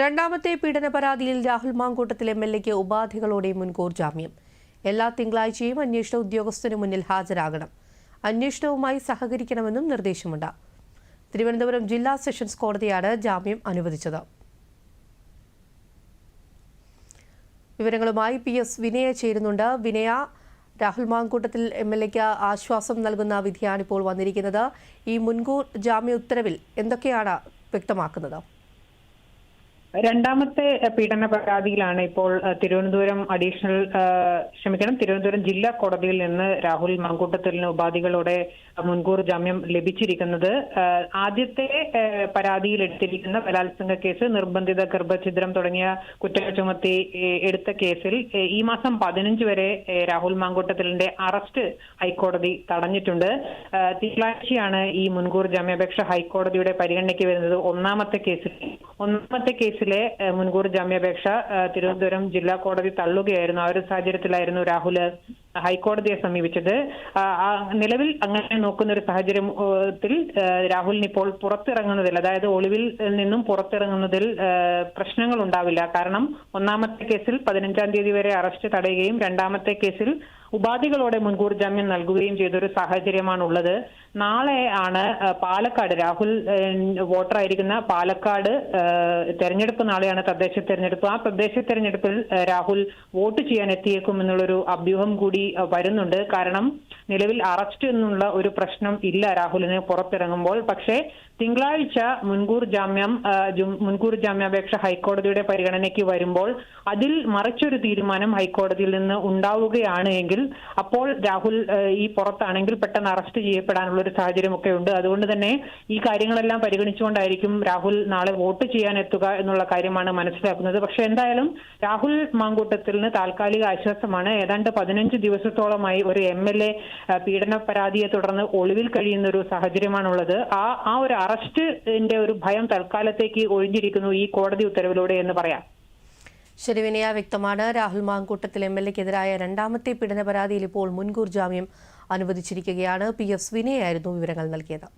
രണ്ടാമത്തെ പീഡന പരാതിയിൽ രാഹുൽ മാങ്കൂട്ടത്തിൽ എം എൽ എക്ക് ഉപാധികളോടെ മുൻകൂർ ജാമ്യം. എല്ലാ തിങ്കളാഴ്ചയും അന്വേഷണ ഉദ്യോഗസ്ഥന് മുന്നിൽ ഹാജരാകണം. അന്വേഷണവുമായി സഹകരിക്കണമെന്നും നിർദ്ദേശമുണ്ട്. തിരുവനന്തപുരം ജില്ലാ സെഷൻസ് കോടതിയാണ് ജാമ്യം അനുവദിച്ചത്. വിവരങ്ങളുമായി പി എസ് വിനയ ചേരുന്നുണ്ട്. വിനയ രാഹുൽ മാങ്കൂട്ടത്തിൽ എം എൽ എക്ക് ആശ്വാസം നൽകുന്ന വിധിയാണ് ഇപ്പോൾ വന്നിരിക്കുന്നത്. ഈ മുൻകൂർ ജാമ്യ ഉത്തരവിൽ എന്തൊക്കെയാണ് വ്യക്തമാക്കുന്നത്? രണ്ടാമത്തെ പീഡന പരാതിയിലാണ് ഇപ്പോൾ തിരുവനന്തപുരം അഡീഷണൽ ക്ഷമിക്കണം തിരുവനന്തപുരം ജില്ലാ കോടതിയിൽ നിന്ന് രാഹുൽ മങ്കൂട്ടത്തലിന് ഉപാധികളോടെ മുൻകൂർ ജാമ്യം ലഭിച്ചിരിക്കുന്നത്. ആദ്യത്തെ പരാതിയിൽ എടുത്തിരിക്കുന്ന ബലാത്സംഗ കേസ് നിർബന്ധിത ഗർഭഛിദ്രം തുടങ്ങിയ കുറ്റങ്ങൾ ചുമത്തി എടുത്ത കേസിൽ ഈ മാസം പതിനഞ്ച് വരെ രാഹുൽ മാങ്കൂട്ടത്തലിന്റെ അറസ്റ്റ് ഹൈക്കോടതി തടഞ്ഞിട്ടുണ്ട്. തിങ്കളാഴ്ചയാണ് ഈ മുൻകൂർ ജാമ്യാപേക്ഷ ഹൈക്കോടതിയുടെ പരിഗണനയ്ക്ക് വരുന്നത് ഒന്നാമത്തെ കേസിൽ. ഒന്നാമത്തെ കേസിലെ മുൻകൂർ ജാമ്യാപേക്ഷ തിരുവനന്തപുരം ജില്ലാ കോടതി തള്ളുകയായിരുന്നു. ആ ഒരു സാഹചര്യത്തിലായിരുന്നു രാഹുൽ ഹൈക്കോടതിയെ സമീപിച്ചത്. നിലവിൽ അങ്ങനെ നോക്കുന്ന ഒരു സാഹചര്യത്തിൽ രാഹുലിന് ഇപ്പോൾ പുറത്തിറങ്ങുന്നതിൽ അതായത് ഒളിവിൽ നിന്നും പുറത്തിറങ്ങുന്നതിൽ പ്രശ്നങ്ങൾ ഉണ്ടാവില്ല. കാരണം ഒന്നാമത്തെ കേസിൽ പതിനഞ്ചാം തീയതി വരെ അറസ്റ്റ് തടയുകയും രണ്ടാമത്തെ കേസിൽ ഉപാധികളോടെ മുൻകൂർ ജാമ്യം നൽകുകയും ചെയ്തൊരു സാഹചര്യമാണ് ഉള്ളത് നാളെ ആണ് പാലക്കാട് രാഹുൽ വോട്ടറായിരിക്കുന്ന പാലക്കാട് തെരഞ്ഞെടുപ്പ് നാളെയാണ് തദ്ദേശ തെരഞ്ഞെടുപ്പ്. ആ തദ്ദേശ തെരഞ്ഞെടുപ്പിൽ രാഹുൽ വോട്ട് ചെയ്യാൻ എത്തിയേക്കും എന്നുള്ളൊരു അഭ്യൂഹം കൂടി ഏഹ്, വരുന്നുണ്ട്. കാരണം നിലവിൽ അറസ്റ്റ് എന്നുള്ള ഒരു പ്രശ്നം ഇല്ല രാഹുലിന് പുറത്തിറങ്ങുമ്പോൾ. പക്ഷേ തിങ്കളാഴ്ച മുൻകൂർ ജാമ്യം മുൻകൂർ ജാമ്യാപേക്ഷ ഹൈക്കോടതിയുടെ പരിഗണനയ്ക്ക് വരുമ്പോൾ അതിൽ മറിച്ചൊരു തീരുമാനം ഹൈക്കോടതിയിൽ നിന്ന് ഉണ്ടാവുകയാണ് എങ്കിൽ അപ്പോൾ രാഹുൽ ഈ പുറത്താണെങ്കിൽ പെട്ടെന്ന് അറസ്റ്റ് ചെയ്യപ്പെടാനുള്ള ഒരു സാഹചര്യമൊക്കെ ഉണ്ട്. അതുകൊണ്ട് തന്നെ ഈ കാര്യങ്ങളെല്ലാം പരിഗണിച്ചുകൊണ്ടായിരിക്കും രാഹുൽ നാളെ വോട്ട് ചെയ്യാൻ എത്തുക എന്നുള്ള കാര്യമാണ് മനസ്സിലാക്കുന്നത്. പക്ഷെ എന്തായാലും രാഹുൽ മാങ്കൂട്ടത്തിൽ നിന്ന് താൽക്കാലിക ആശ്വാസമാണ്. ഏതാണ്ട് പതിനഞ്ച് ദിവസത്തോളമായി ഒരു എം എൽ എ പീഡന പരാതിയെ തുടർന്ന് ഒളിവിൽ കഴിയുന്ന ഒരു സാഹചര്യമാണുള്ളത്. ആ ആ ഒരു അറസ്റ്റിന്റെ ഒരു ഭയം തൽക്കാലത്തേക്ക് ഒഴിഞ്ഞിരിക്കുന്നു ഈ കോടതി ഉത്തരവിലൂടെ എന്ന് പറയാം. ശരി വിനയ വ്യക്തമാണ്. രാഹുൽ മാങ്കൂട്ടത്തിൽ എം എൽ എക്കെതിരായ രണ്ടാമത്തെ പീഡന പരാതിയിൽ ഇപ്പോൾ മുൻകൂർ ജാമ്യം അനുവദിച്ചിരിക്കുകയാണ്. പി. എസ്. വിനയായിരുന്നു വിവരങ്ങൾ നൽകിയത്.